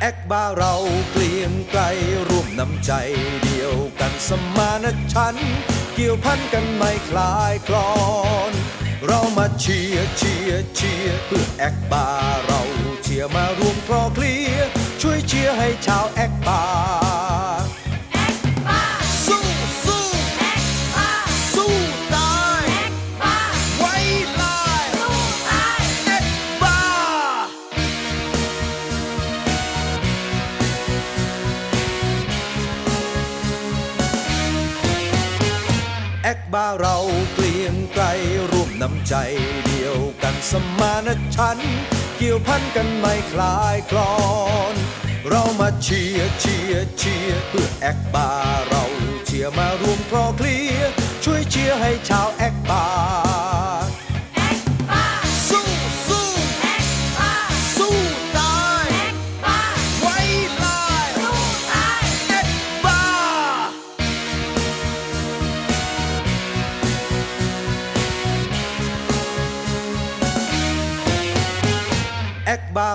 แอกบาเราเกลียงไกลร่วมน้ำใจเดียวกันสมานฉันท์เกี่ยวพันกันไม่คลายคลอน เรามาเชียร์เชียร์เชียร์เพื่อแอกบาเราเชียร์มารวมคลอเคลียร์ช่วยเชียร์ให้ชาว แอกบาเราเปลี่ยนไกลร่วมน้ำใจเดียวกันสมานฉันท์เกี่ยวพันกันไม่คลายคลอน เรามาเชียร์เชียร์เชียร์เพื่อแอกบาเราเชียร์มารวมคลอเคลียช่วยเชียร์ให้ชาวแอกบา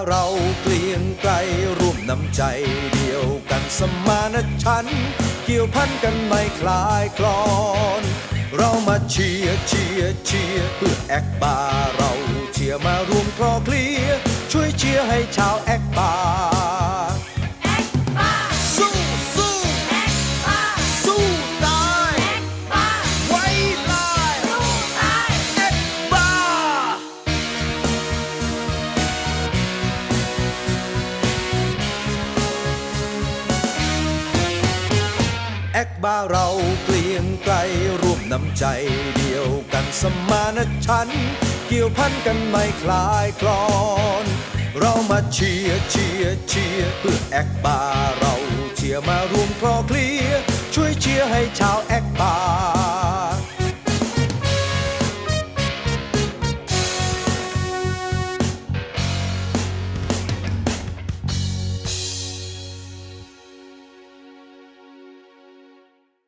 เราเกลียงไกลร่วมน้ำใจเดียวกันสมานฉันท์เกี่ยวพันกันไม่คลายคลอน เรามาเชียร์เชียร์เชียร์เพื่อแอกบาเราเชียร์มารวมคลอเคลียช่วยเชียร์ให้ชาวแอก แอกบาเราเกลียงไกลร่วมน้ำใจเดียวกันสมานฉัน เกี่ยวพันกันไม่คลายคลอน เรามาเชียร์เชียร์เชียร์เพื่อแอกบาเราเชียร์มารวมคลอเคลียร์ช่วยเชียร์ให้ชาวแ